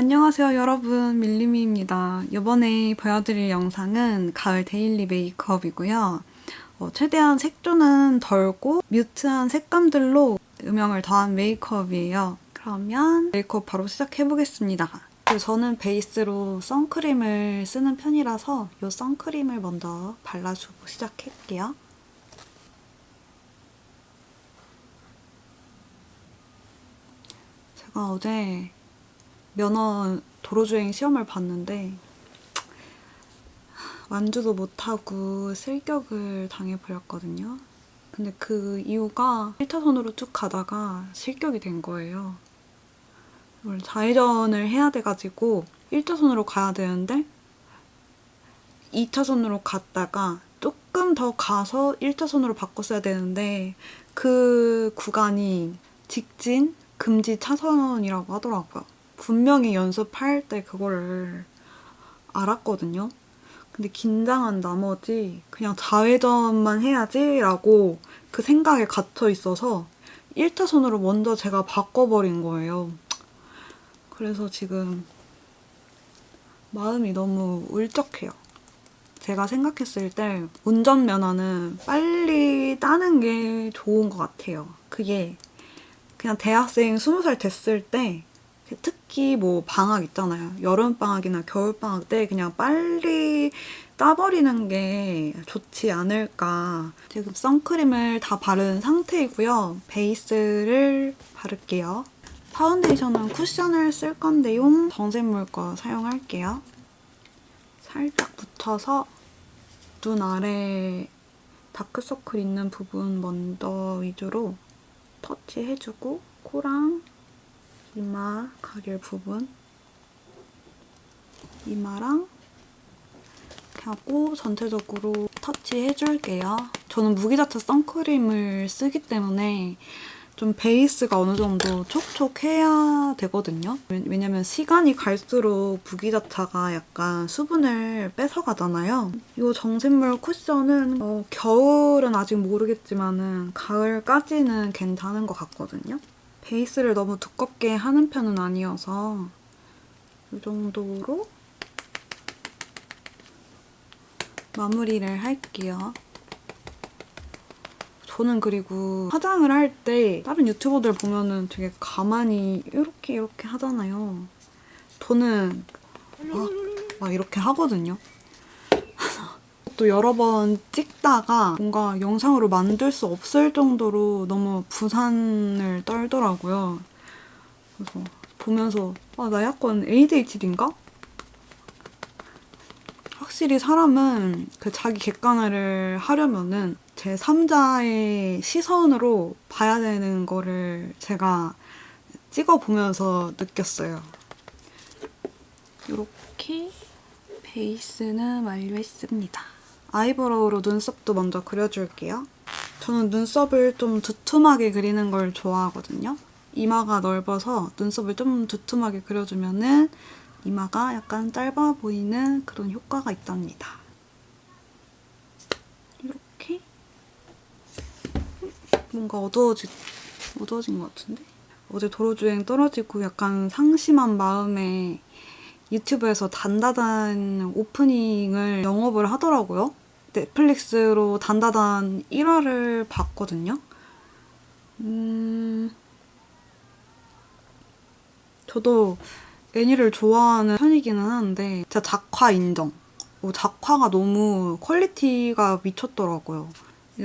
안녕하세요 여러분 밀리미입니다. 이번에 보여드릴 영상은 가을 데일리 메이크업이고요. 어, 최대한 색조는 덜고 뮤트한 색감들로 음영을 더한 메이크업이에요. 그러면 메이크업 바로 시작해보겠습니다. 그리고 저는 베이스로 선크림을 쓰는 편이라서 이 선크림을 먼저 발라주고 시작할게요. 제가 어제 면허 도로주행 시험을 봤는데 완주도 못하고 실격을 당해버렸거든요. 근데 그 이유가 1차선으로 쭉 가다가 실격이 된 거예요. 좌회전을 해야 돼가지고 1차선으로 가야 되는데 2차선으로 갔다가 조금 더 가서 1차선으로 바꿨어야 되는데 그 구간이 직진 금지 차선이라고 하더라고요. 분명히 연습할 때 그거를 알았거든요. 근데 긴장한 나머지 그냥 좌회전만 해야지라고 그 생각에 갇혀 있어서 1차선으로 먼저 제가 바꿔버린 거예요. 그래서 지금 마음이 너무 울적해요. 제가 생각했을 때 운전면허는 빨리 따는 게 좋은 것 같아요. 그게 그냥 대학생 20살 됐을 때 특 히 뭐 방학 있잖아요. 여름 방학이나 겨울 방학 때 그냥 빨리 따버리는 게 좋지 않을까. 지금 선크림을 다 바른 상태이고요. 베이스를 바를게요. 파운데이션은 쿠션을 쓸 건데요. 정샘물 거 사용할게요. 살짝 묻혀서 눈 아래 다크서클 있는 부분 먼저 위주로 터치해주고 코랑 이마 가릴 부분 이마랑 하고 전체적으로 터치해줄게요. 저는 무기자체 선크림을 쓰기 때문에 좀 베이스가 어느 정도 촉촉해야 되거든요. 왜냐면 시간이 갈수록 무기자차가 약간 수분을 뺏어가잖아요. 이 정샘물 쿠션은 어, 겨울은 아직 모르겠지만은 가을까지는 괜찮은 것 같거든요. 베이스를 너무 두껍게 하는 편은 아니어서 이 정도로 마무리를 할게요. 저는 그리고 화장을 할 때 다른 유튜버들 보면은 되게 가만히 이렇게 이렇게 하잖아요. 저는 막, 막 이렇게 하거든요. 또 여러 번 찍다가 뭔가 영상으로 만들 수 없을 정도로 너무 부산을 떨더라고요. 그래서 보면서 아, 나 약간 ADHD인가? 확실히 사람은 그 자기 객관화를 하려면은 제 3자의 시선으로 봐야 되는 거를 제가 찍어보면서 느꼈어요. 이렇게 베이스는 완료했습니다. 아이브로우로 눈썹도 먼저 그려줄게요. 저는 눈썹을 좀 두툼하게 그리는 걸 좋아하거든요. 이마가 넓어서 눈썹을 좀 두툼하게 그려주면은 이마가 약간 짧아 보이는 그런 효과가 있답니다. 이렇게 뭔가 어두워지, 어두워진 것 같은데? 어제 도로주행 떨어지고 약간 상심한 마음에 유튜브에서 단다단 오프닝을 영업을 하더라고요. 넷플릭스로 단다단 1화를 봤거든요. 음... 저도 애니를 좋아하는 편이기는 하는데 진짜 작화 인정. 어, 작화가 너무 퀄리티가 미쳤더라고요.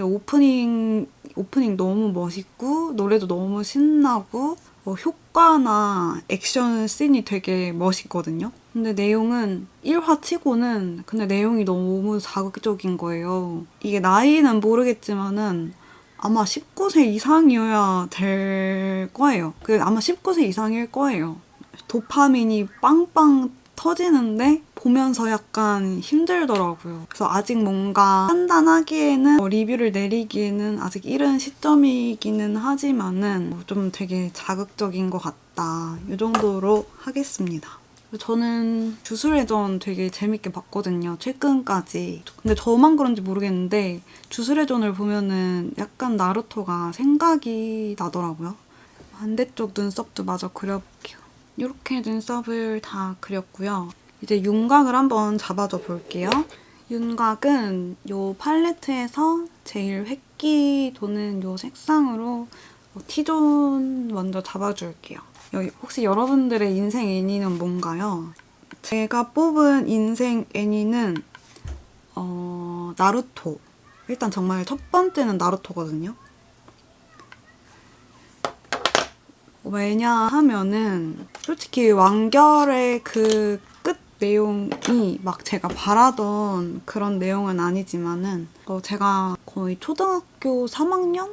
오프닝 오프닝 너무 멋있고 노래도 너무 신나고 어, 효과나 액션 씬이 되게 멋있거든요. 근데 내용은 1화 치고는 근데 내용이 너무 자극적인 거예요. 이게 나이는 모르겠지만은 아마 19세 이상이어야 될 거예요. 그 아마 19세 이상일 거예요. 도파민이 빵빵 터지는데 보면서 약간 힘들더라고요. 그래서 아직 뭔가 판단하기에는 어, 리뷰를 내리기에는 아직 이른 시점이기는 하지만은 좀 되게 자극적인 것 같다. 이 정도로 하겠습니다. 저는 주술회전 되게 재밌게 봤거든요. 최근까지. 근데 저만 그런지 모르겠는데 주술회전을 보면은 약간 나루토가 생각이 나더라고요. 반대쪽 눈썹도 마저 그려볼게요. 이렇게 눈썹을 다 그렸고요. 이제 윤곽을 한번 잡아줘 볼게요. 윤곽은 이 팔레트에서 제일 획기 도는 이 색상으로 T존 먼저 잡아줄게요. 여기 혹시 여러분들의 인생 애니는 뭔가요? 제가 뽑은 인생 애니는 어, 나루토. 일단 정말 첫 번째는 나루토거든요. 왜냐하면은 솔직히 완결의 그 끝 내용이 막 제가 바라던 그런 내용은 아니지만은 어, 제가 거의 초등학교 3학년?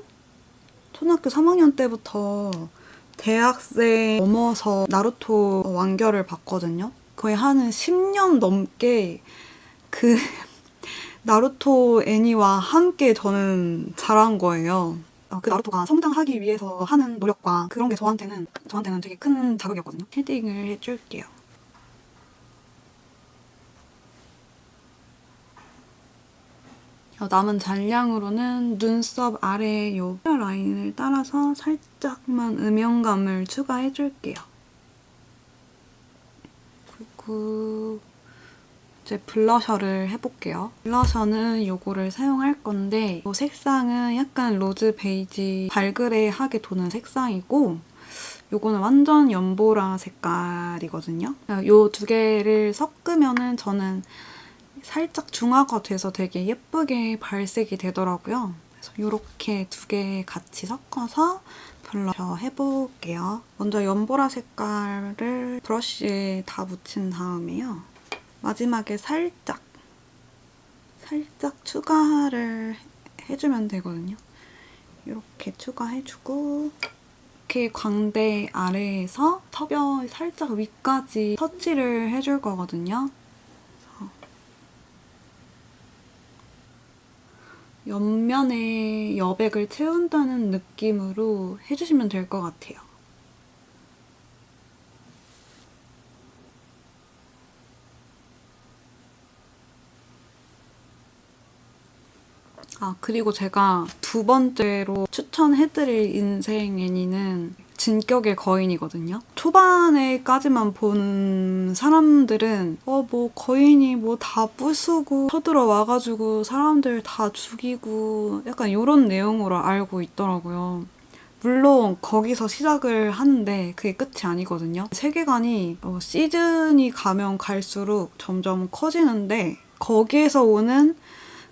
초등학교 3학년 때부터 대학생 넘어서 나루토 완결을 봤거든요. 거의 한 10년 넘게 그 나루토 애니와 함께 저는 자란 거예요. 어, 그 나루토가 성장하기 위해서 하는 노력과 그런 게 저한테는 저한테는 되게 큰 자극이었거든요. 헤딩을 해줄게요. 어, 남은 잔량으로는 눈썹 아래 요 라인을 따라서 살짝만 음영감을 추가해줄게요. 그리고 이제 블러셔를 해볼게요. 블러셔는 요거를 사용할 건데 이 색상은 약간 로즈 베이지 발그레하게 도는 색상이고 요거는 완전 연보라 색깔이거든요. 요 두 개를 섞으면은 저는 살짝 중화가 돼서 되게 예쁘게 발색이 되더라고요. 그래서 이렇게 두 개 같이 섞어서 블러셔 해볼게요. 먼저 연보라 색깔을 브러쉬에 다 묻힌 다음에요. 마지막에 살짝 살짝 추가를 해주면 되거든요. 이렇게 추가해주고 이렇게 광대 아래에서 터벼 살짝 위까지 터치를 해줄 거거든요. 옆면에 여백을 채운다는 느낌으로 해주시면 될 것 같아요. 아, 그리고 제가 두 번째로 추천해드릴 인생 애니는 진격의 거인이거든요. 초반에까지만 본 사람들은 어 뭐 거인이 뭐 다 부수고 쳐들어 와가지고 사람들 다 죽이고 약간 이런 내용으로 알고 있더라고요. 물론 거기서 시작을 하는데 그게 끝이 아니거든요. 세계관이 어, 시즌이 가면 갈수록 점점 커지는데 거기에서 오는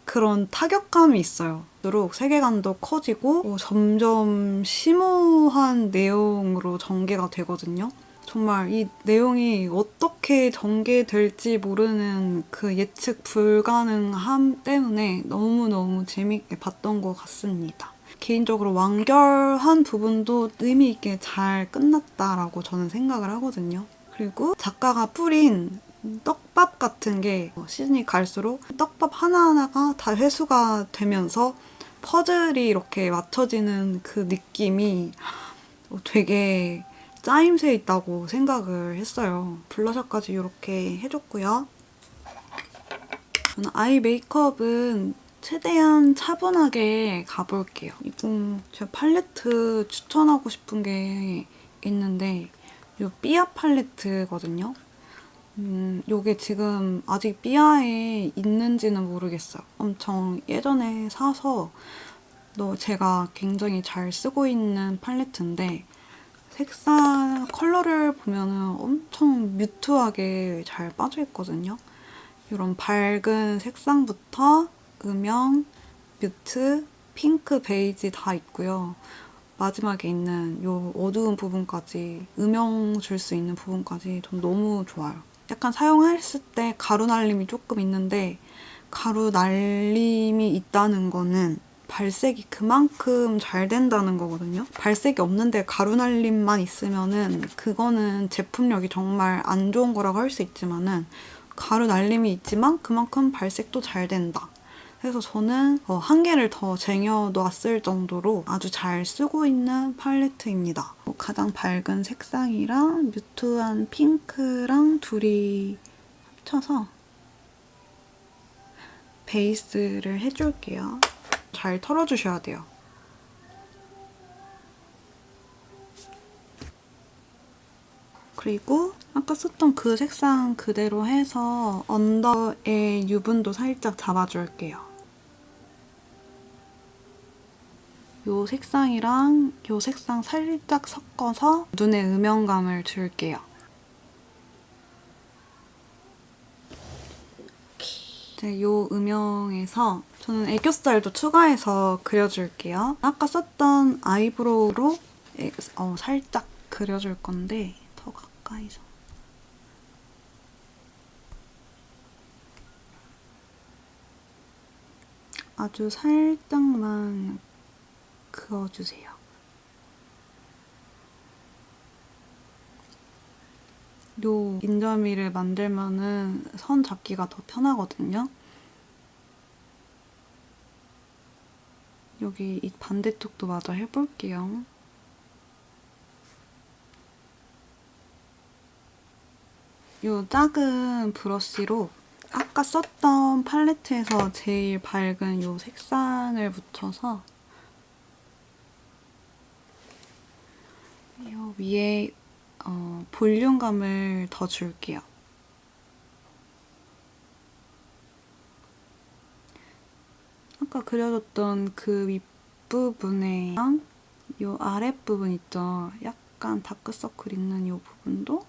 그런 타격감이 있어요. 들수록 세계관도 커지고 어, 점점 심오한 내용으로 전개가 되거든요. 정말 이 내용이 어떻게 전개될지 모르는 그 예측 불가능함 때문에 너무너무 재밌게 봤던 것 같습니다. 개인적으로 완결한 부분도 의미 있게 잘 끝났다라고 저는 생각을 하거든요. 그리고 작가가 뿌린 떡밥 같은 게 시즌이 갈수록 떡밥 하나하나가 다 회수가 되면서 퍼즐이 이렇게 맞춰지는 그 느낌이 되게 짜임새 있다고 생각을 했어요. 블러셔까지 이렇게 해줬고요. 저는 아이 메이크업은 최대한 차분하게 가볼게요. 이거 제가 팔레트 추천하고 싶은 게 있는데 이 삐아 팔레트거든요. 음, 요게 지금 아직 삐아에 있는지는 모르겠어요. 엄청 예전에 사서 너 제가 굉장히 잘 쓰고 있는 팔레트인데 색상 컬러를 보면은 엄청 뮤트하게 잘 빠져 있거든요. 이런 밝은 색상부터 음영, 뮤트, 핑크, 베이지 다 있고요. 마지막에 있는 이 어두운 부분까지 음영 줄 수 있는 부분까지 전 너무 좋아요. 약간 사용했을 때 가루 날림이 조금 있는데 가루 날림이 있다는 거는 발색이 그만큼 잘 된다는 거거든요. 발색이 없는데 가루 날림만 있으면은 그거는 제품력이 정말 안 좋은 거라고 할 수 있지만은 가루 날림이 있지만 그만큼 발색도 잘 된다. 그래서 저는 어, 한 개를 더 쟁여놨을 정도로 아주 잘 쓰고 있는 팔레트입니다. 어, 가장 밝은 색상이랑 뮤트한 핑크랑 둘이 합쳐서 베이스를 해줄게요. 잘 털어주셔야 돼요. 그리고 아까 썼던 그 색상 그대로 해서 언더의 유분도 살짝 잡아줄게요. 요 색상이랑 요 색상 살짝 섞어서 눈에 음영감을 줄게요. 이제 요 음영에서 저는 애교살도 추가해서 그려줄게요. 아까 썼던 아이브로우로 애- 어, 살짝 그려줄 건데 더 가까이서 아주 살짝만 그어주세요. 요 인절미를 만들면은 선 잡기가 더 편하거든요. 여기 이 반대쪽도 마저 해볼게요. 요 작은 브러쉬로 아까 썼던 팔레트에서 제일 밝은 요 색상을 묻혀서 요 위에 어, 볼륨감을 더 줄게요. 아까 그려줬던 그 윗부분에랑 요 아랫부분 있죠? 약간 다크서클 있는 요 부분도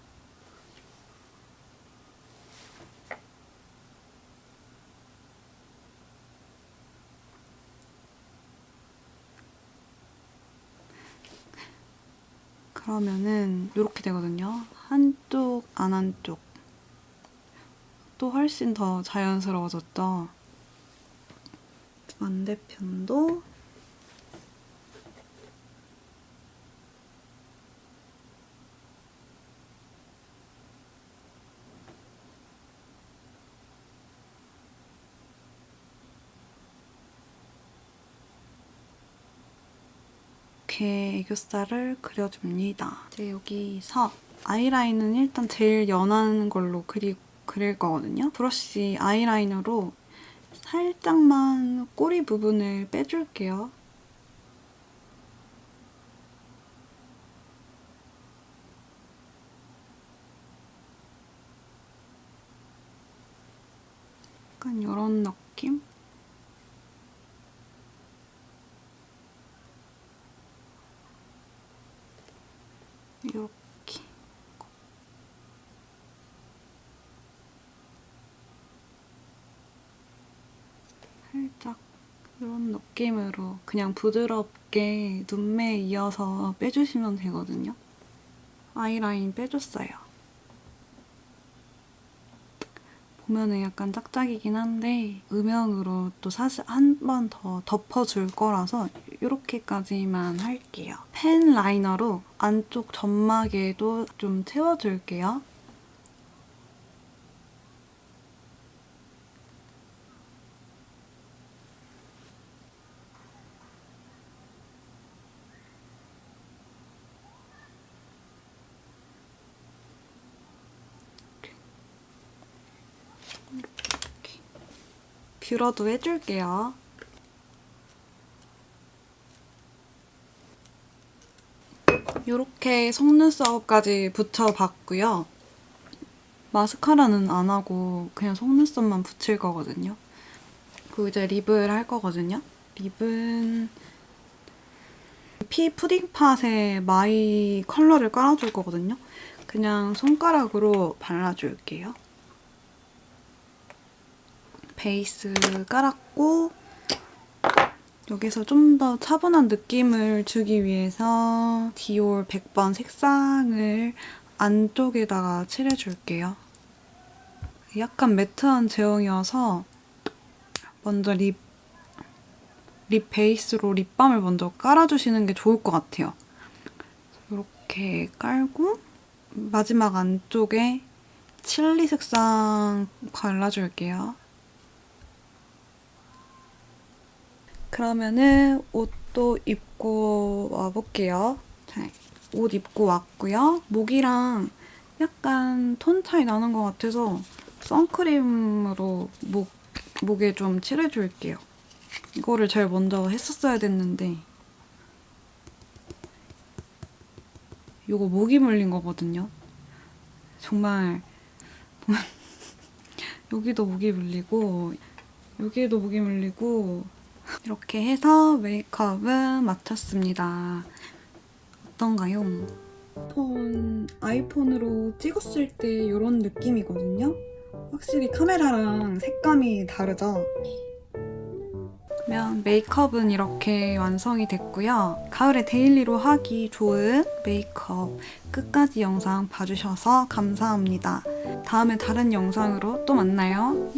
그러면은 이렇게 되거든요. 한쪽, 안 한쪽. 또 훨씬 더 자연스러워졌죠. 반대편도 이렇게 애교살을 그려줍니다. 이제 여기서 아이라인은 일단 제일 연한 걸로 그리, 그릴 거거든요. 브러쉬 아이라이너로 살짝만 꼬리 부분을 빼줄게요. 약간 이런 느낌? 이렇게 살짝 이런 느낌으로 그냥 부드럽게 눈매에 이어서 빼주시면 되거든요. 아이라인 빼줬어요. 보면은 약간 짝짝이긴 한데 음영으로 또 사실 한 번 더 덮어줄 거라서 이렇게까지만 할게요. 펜 라이너로 안쪽 점막에도 좀 채워줄게요. 뷰러도 해줄게요. 이렇게 속눈썹까지 붙여봤고요. 마스카라는 안 하고 그냥 속눈썹만 붙일 거거든요. 그리고 이제 립을 할 거거든요. 립은 피 푸딩팟에 마이 컬러를 깔아줄 거거든요. 그냥 손가락으로 발라줄게요. 베이스 깔았고 여기서 좀 더 차분한 느낌을 주기 위해서 디올 100번 색상을 안쪽에다가 칠해줄게요. 약간 매트한 제형이어서 먼저 립, 립 베이스로 립밤을 먼저 깔아주시는 게 좋을 것 같아요. 이렇게 깔고 마지막 안쪽에 칠리 색상 발라줄게요. 그러면은 옷도 입고 와볼게요. 자, 옷 입고 왔고요. 목이랑 약간 톤 차이 나는 것 같아서 선크림으로 목, 목에 좀 칠해줄게요. 이거를 제일 먼저 했었어야 됐는데 이거 목이 물린 거거든요. 정말 여기도 목이 물리고 여기에도 목이 물리고 이렇게 해서 메이크업은 마쳤습니다. 어떤가요? 폰 아이폰으로 찍었을 때 이런 느낌이거든요. 확실히 카메라랑 색감이 다르죠. 그러면 메이크업은 이렇게 완성이 됐고요. 가을에 데일리로 하기 좋은 메이크업 끝까지 영상 봐주셔서 감사합니다. 다음에 다른 영상으로 또 만나요.